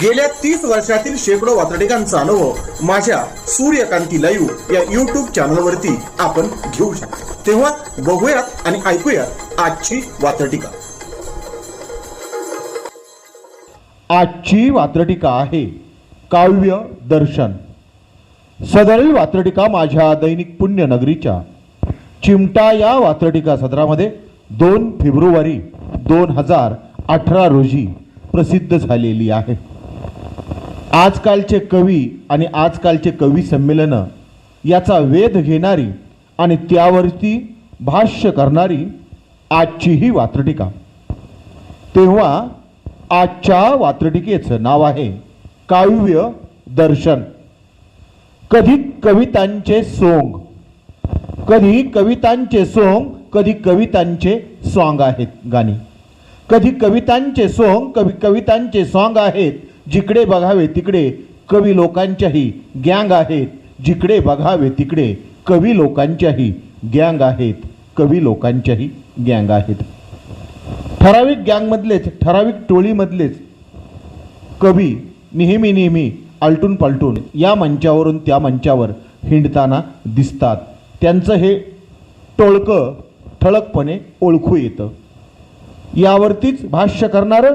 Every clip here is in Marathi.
गेल्या तीस वर्षातील शेकडो वातडिकांचा अनुभव माझ्या सूर्यकांती लाईव्ह या युट्यूब चॅनलवरती आपण घेऊ शकतो. तेव्हा बघूयात आणि ऐकूयात आजची वातडिका आजची वात्रटिका आहे काव्य दर्शन. सदरील वात्रटिका माझ्या दैनिक पुण्यनगरीच्या. चिमटा या वात्रटिका सदरामध्ये दोन फेब्रुवारी दोन हजार अठरा रोजी प्रसिद्ध झालेली आहे. आजकालचे कवी आणि आजकालचे कवी संमेलनं याचा वेध घेणारी आणि त्यावरती भाष्य करणारी आजची ही वात्रटिका. तेव्हा आजच्या वात्रटिकेचं नाव आहे काव्य दर्शन. कधी कवितांचे सोंग. कधी कवितांचे सोंग कधी कवितांचे सॉंग आहेत गाणी. कधी कवितांचे सोंग कवी कवितांचे सॉंग आहेत. जिकडे बघावे तिकडे कवी लोकांच्याही गँग आहेत. जिकडे बघावे तिकडे कवी लोकांच्याही गँग आहेत. कवी लोकांच्याही गँग आहेत. ठराविक गँगमधलेच ठराविक टोळीमधलेच कवी नेहमी नेहमी आलटून पालटून या मंचावरून त्या मंचावर हिंडताना दिसतात. त्यांचं हे टोळकं ठळकपणे ओळखू येतं. यावरतीच भाष्य करणारं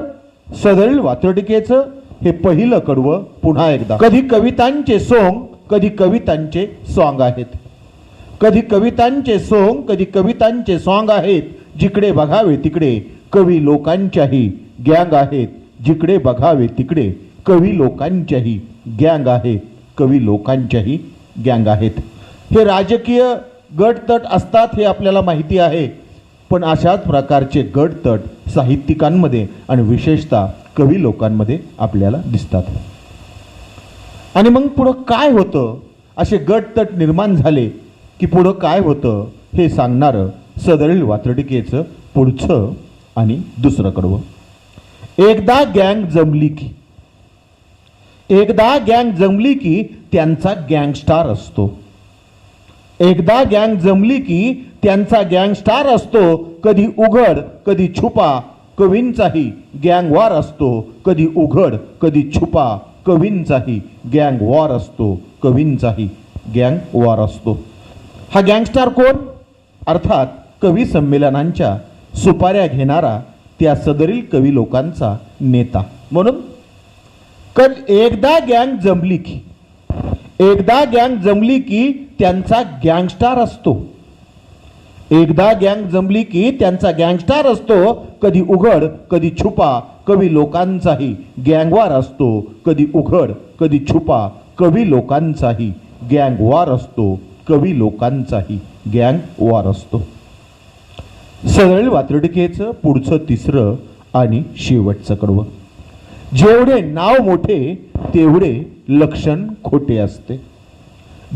सदरील वात्रटिकेचं हे पहिलं कडवं पुन्हा एकदा. कधी कवितांचे सोंग कधी कवितांचे सॉंग आहेत. कधी कवितांचे सोंग कधी कवितांचे सॉंग आहेत. जिकडे बघावे तिकडे कवी लोकांच्याही गँग आहेत. जिकडे बघावे तिकडे कवी लोकांच्याही गँग आहेत. कवी लोकांच्याही गँग आहेत. हे राजकीय गटतट असतात हे आपल्याला माहिती आहे. पण अशाच प्रकारचे गटतट साहित्यिकांमध्ये आणि विशेषतः कवी लोकांमध्ये आपल्याला दिसतात. आणि मग पुढं काय होतं? असे गटतट निर्माण झाले की पुढं काय होतं हे सांगणारं सदरील वात्रटिकेचं पुढचं आणि दुसरं कडवं एकदा गँग जमली की एकदा गँग जमली की त्यांचा गँगस्टार असतो. एकदा गँग जमली की त्यांचा गँगस्टार असतो कधी उघड कधी छुपा कवींचाही गँग वॉर असतो. कधी उघड कधी छुपा. कवींचाही गँग वॉर असतो. कवींचाही गँग वॉर असतो. हा गँगस्टार कोण? अर्थात कवी संमेलनांच्या सुपाऱ्या घेणारा त्या सदरील कवी लोकांचा नेता. म्हणून कल एकदा गँग जमली की एकदा गँग जमली की त्यांचा गँगस्टार असतो. एकदा गँग जमली की त्यांचा गँगस्टार असतो. कधी उघड कधी छुपा. कवी लोकांचाही गँगवार असतो. कधी उघड कधी छुपा. कवी लोकांचाही गँगवार असतो. कवी लोकांचाही गँगवार असतो. सरळ वात्रटिकेचं पुढचं तिसरं आणि शेवटचं कडवं. जेवढे नाव मोठे तेवढे लक्षण खोटे असते.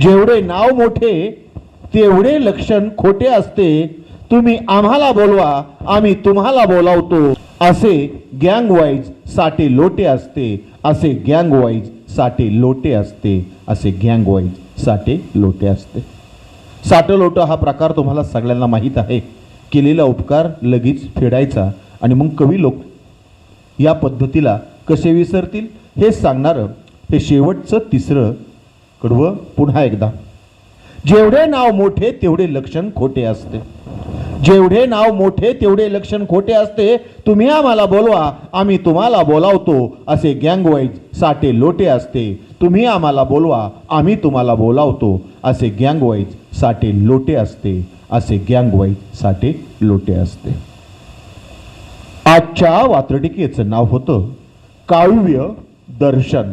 जेवढे नाव मोठे तेवढे लक्षण खोटे असते तुम्ही आम्हाला बोलवा आम्ही तुम्हाला बोलावतो. असे गँग वाईज साठे लोटे असते असे गँग वाईज साठे लोटे असते असे गँग वाईज साठे लोटे असते. साठं लोटं हा प्रकार तुम्हाला सगळ्यांना माहीत आहे. केलेला उपकार लगेच फेडायचा आणि मग कवी लोक या पद्धतीला कसे विसरतील हे सांगणारं हे शेवटचं तिसरं कडवं पुन्हा एकदा. जेवढे नाव मोठे तेवढे लक्षण खोटे असते. जेवढे नाव मोठे तेवढे लक्षण खोटे असते. तुम्ही आम्हाला बोलवा आम्ही तुम्हाला बोलावतो. असे गँगवाईज साठे लोटे असते. तुम्ही आम्हाला बोलवा आम्ही तुम्हाला बोलावतो. असे गँगवाईज साठे लोटे असते. असे गँगवाईज साठे लोटे असते. आजच्या वात्रटिकेचं नाव होतं काव्य दर्शन.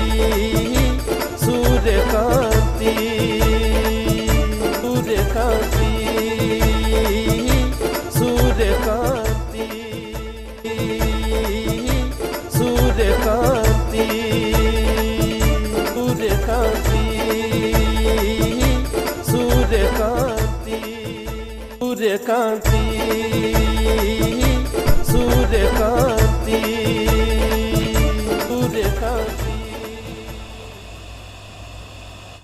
সূর্যকান্তি সূর্যকান্তি।